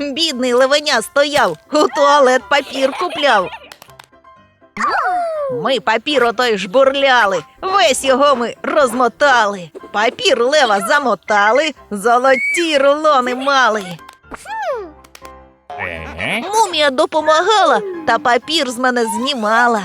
Бідний левеня стояв, у туалет папір купляв. Ми папір отой жбурляли, весь його ми розмотали. Папір лева замотали, золоті рулони мали. Мумія допомагала, та папір з мене знімала.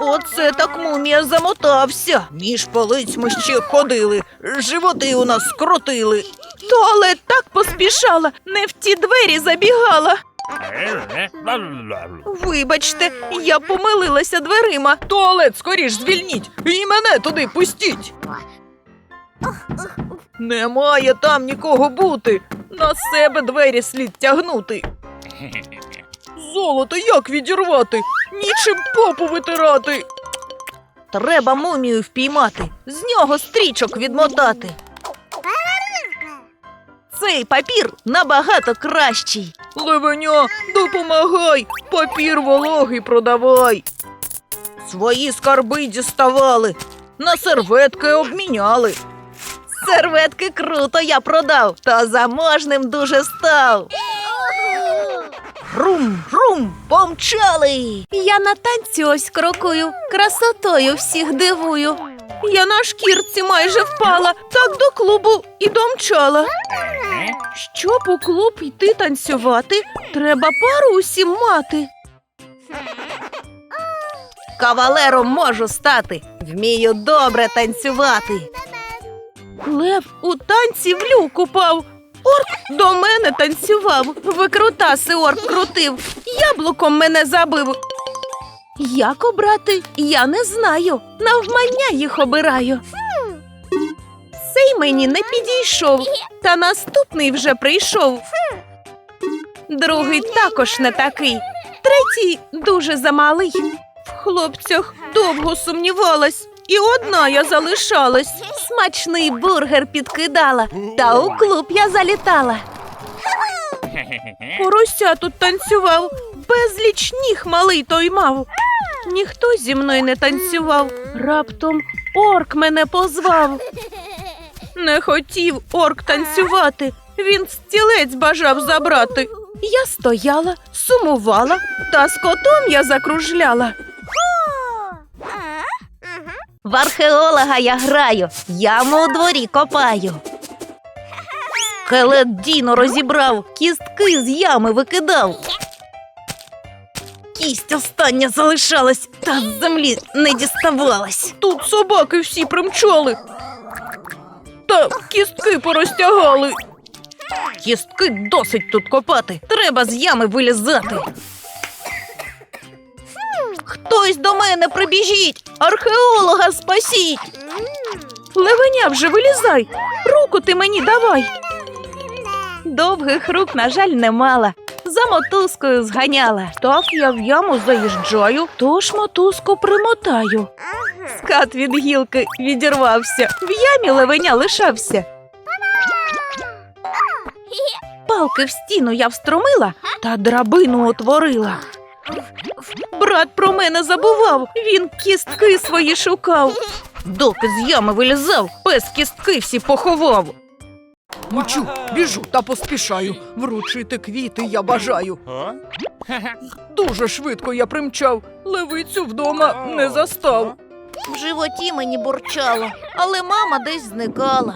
Оце так мумія замотався. Між полиць ми ще ходили, животи у нас скрутили. Туалет так поспішала, не в ті двері забігала. Вибачте, я помилилася дверима. Туалет скоріш звільніть і мене туди пустіть. Немає там нікого бути. На себе двері слід тягнути. Золото як відірвати? Нічим попу витирати. Треба мумію впіймати, з нього стрічок відмотати. Цей папір набагато кращий. Левеня, допомагай, папір вологий продавай. Свої скарби діставали, на серветки обміняли. Серветки круто я продав, та заможним дуже став. Рум, рум, помчали. Я на танці ось крокую, красотою всіх дивую. Я на шкірці майже впала, так до клубу і домчала. Щоб у клуб йти танцювати, треба пару усім мати. Кавалером можу стати, вмію добре танцювати. Лев у танці в люк упав. Орк до мене танцював, викрутаси орк крутив, яблуком мене забив. Як обрати, я не знаю. Навмання їх обираю. Цей мені не підійшов, та наступний вже прийшов. Другий також не такий, третій дуже замалий. В хлопцях довго сумнівалась, і одна я залишалась. Смачний бургер підкидала, та у клуб я залітала. Порося тут танцював, безліч ніг малий той мав. Ніхто зі мною не танцював, раптом орк мене позвав. Не хотів орк танцювати, він стілець бажав забрати. Я стояла, сумувала, та з котом я закружляла. В археолога я граю, яму у дворі копаю. Скелет Діно розібрав, кістки з ями викидав. Кість остання залишалась, та з землі не діставалась. Тут собаки всі примчали. Та кістки порозтягали. Кістки досить тут копати, треба з ями вилізати. Хтось до мене прибіжіть, археолога спасіть. Левеня вже вилізай, руку ти мені давай. Довгих рук, на жаль, не мала. За мотузкою зганяла. Так я в яму заїжджаю, тож мотузку примотаю. Скат від гілки відірвався. В ямі левеня лишався. Палки в стіну я встромила та драбину отворила. Брат про мене забував, він кістки свої шукав. Доки з ями вилізав, пес кістки всі поховав. Мчу, біжу та поспішаю. Вручити квіти я бажаю. Дуже швидко я примчав, левицю вдома не застав. В животі мені бурчало, але мама десь зникала.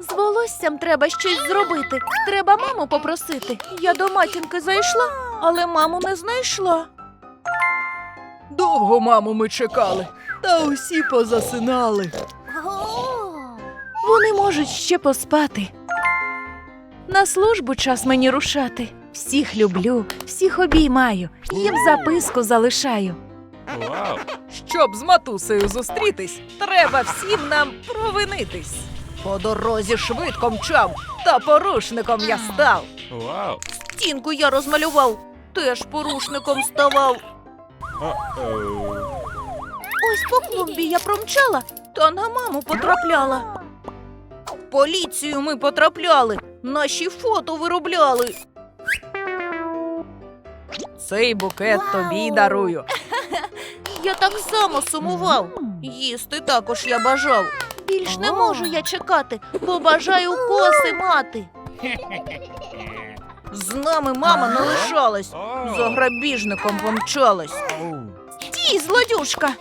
З волоссям треба щось зробити. Треба маму попросити. Я до матінки зайшла, але маму не знайшла. Довго маму ми чекали, та усі позасинали. Вони можуть ще поспати. На службу час мені рушати. Всіх люблю, всіх обіймаю, їм записку залишаю. Щоб з матусею зустрітись, треба всім нам провинитись. По дорозі швидко мчав, та порушником я став. Wow. Стінку я розмалював, теж порушником ставав. Ось по клумбі я промчала, та на маму потрапляла. Поліцію ми потрапляли, наші фото виробляли. Цей букет тобі дарую. Я так само сумував. Їсти також я бажав. Більш не можу я чекати, бо бажаю коси мати. З нами мама не лишалась. За грабіжником помчалась. Ті, злодюшка.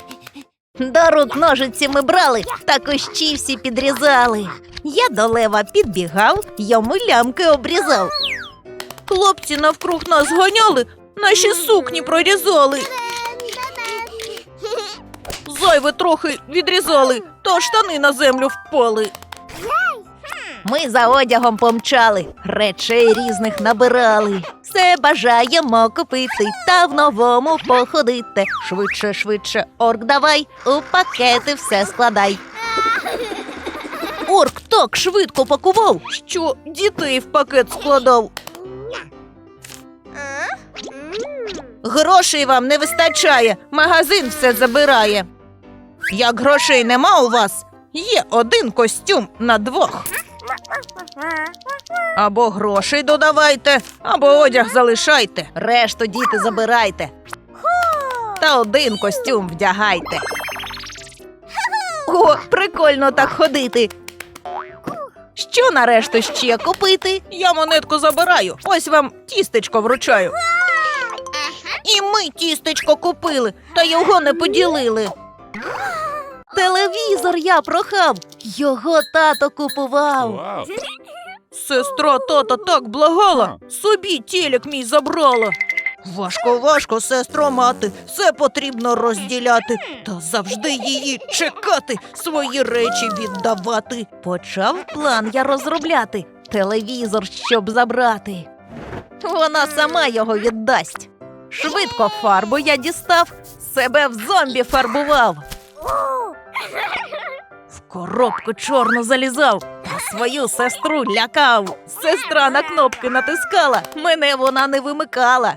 До рук ножиці ми брали, та кущі всі підрізали. Я до лева підбігав, йому лямки обрізав. Хлопці навкруг нас ганяли, наші сукні прорізали. Зайве трохи відрізали, та штани на землю впали. Ми за одягом помчали, речей різних набирали. Все бажаємо купити та в новому походити. Швидше, швидше, орк, давай, у пакети все складай. Орк так швидко пакував, що дітей в пакет складав. Грошей вам не вистачає, магазин все забирає. Як грошей нема у вас, є один костюм на двох. Або грошей додавайте, або одяг залишайте. Решту діти забирайте. Та один костюм вдягайте. О, прикольно так ходити. Що на решту ще купити? Я монетку забираю. Ось вам тістечко вручаю. І ми тістечко купили, та його не поділили. Телевізор я прохав, його тато купував. Сестра тата так благала, собі телек мій забрала. Важко, важко, сестро мати, все потрібно розділяти, та завжди її чекати, свої речі віддавати. Почав план я розробляти, телевізор, щоб забрати. Вона сама його віддасть. Швидко фарбу я дістав, себе в зомбі фарбував. В коробку чорну залізав, та свою сестру лякав. Сестра на кнопки натискала, мене вона не вимикала.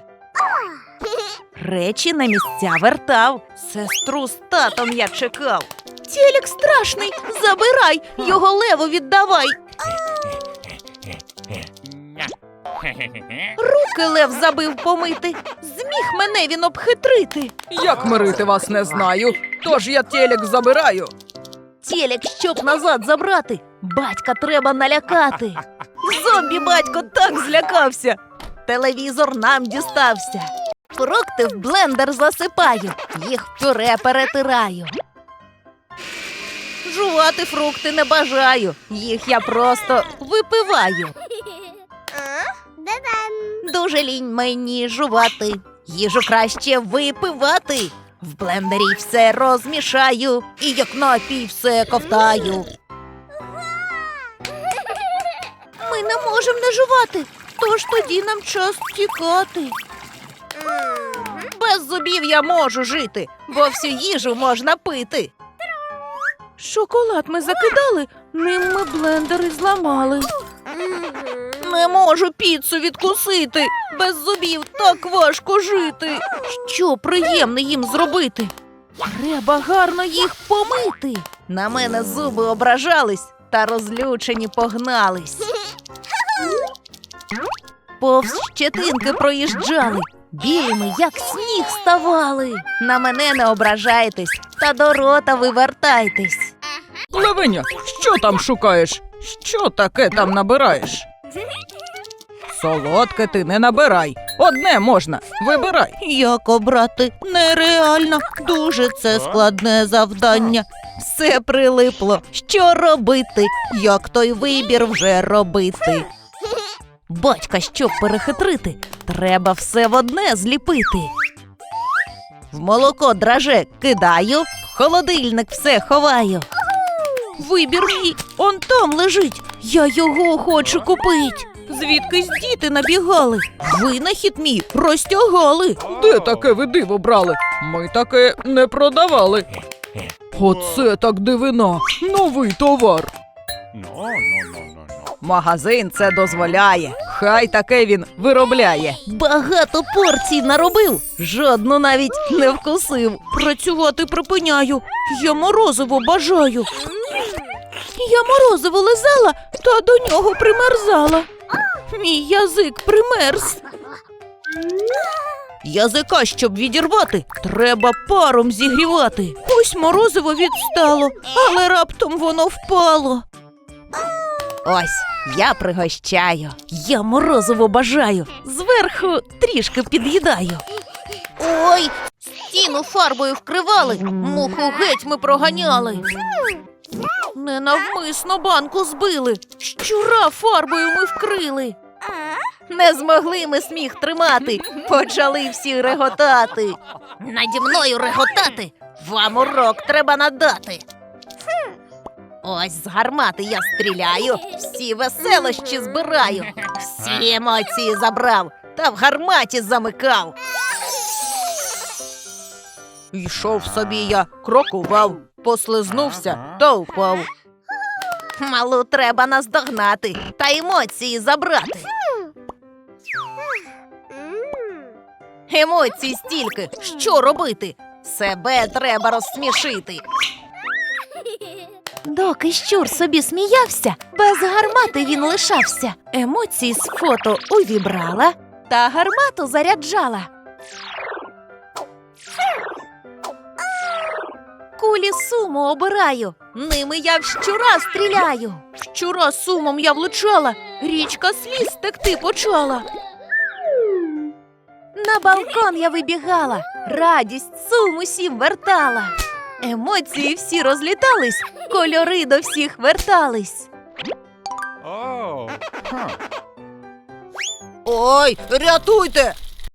Речі на місця вертав, сестру з татом я чекав. Телек страшний, забирай, його леву віддавай. Руки лев забив помити. Зміг мене він обхитрити. Як мирити вас не знаю, тож я телек забираю. Телек, щоб назад забрати, батька треба налякати. Зомбі батько так злякався. Телевізор нам дістався. Фрукти в блендер засипаю, їх в пюре перетираю. Жувати фрукти не бажаю, їх я просто випиваю. Дуже лінь мені жувати, їжу краще випивати. В блендері все розмішаю і як напій все ковтаю. Ми не можемо не жувати, тож тоді нам час тікати. Без зубів я можу жити, бо всю їжу можна пити. Шоколад ми закидали, ним ми блендери зламали. Не можу піцу відкусити. Без зубів так важко жити. Що приємне їм зробити? Треба гарно їх помити. На мене зуби ображались та розлючені погнались. Повз щетинки проїжджали, білими, як сніг ставали. На мене не ображайтесь, та до рота вивертайтесь. Левеня, що там шукаєш? Що таке там набираєш? Солодке ти не набирай. Одне можна. Вибирай. Як обрати нереально, дуже це складне завдання. Все прилипло. Що робити? Як той вибір вже робити? Батька, щоб перехитрити, треба все в одне зліпити. В молоко драже кидаю, в холодильник все ховаю. Вибір мій, он там лежить. Я його хочу купить. Звідкись діти набігали. Винахід мій розтягали. Де таке ви диво брали? Ми таке не продавали. Оце так дивина. Новий товар. Магазин це дозволяє. Хай таке він виробляє. Багато порцій наробив, жодну навіть не вкусив. Працювати припиняю. Я морозиво бажаю. Я морозиво лизала та до нього примерзала. Мій язик примерз. Язика, щоб відірвати, треба паром зігрівати. Ось морозиво відстало, але раптом воно впало. Ось, я пригощаю. Я морозиво бажаю. Зверху трішки під'їдаю. Ой, стіну фарбою вкривали, муху геть ми проганяли. Ненавмисно банку збили. Щура фарбою ми вкрили. Не змогли ми сміх тримати, почали всі реготати. Наді мною реготати, вам урок треба надати. Ось з гармати я стріляю, всі веселощі збираю, всі емоції забрав та в гарматі замикав. Йшов собі я, крокував, послизнувся та впав. Малу треба наздогнати та емоції забрати. Емоцій стільки, що робити? Себе треба розсмішити. Доки щур собі сміявся, без гармати він лишався. Емоції з фото увібрала та гармату заряджала. Кулі суму обираю, ними я в щура стріляю. Щура сумом я влучала, річка сліз текти почала. На балкон я вибігала, радість сум усім вертала. Емоції всі розлітались, кольори до всіх вертались. Ой, рятуйте!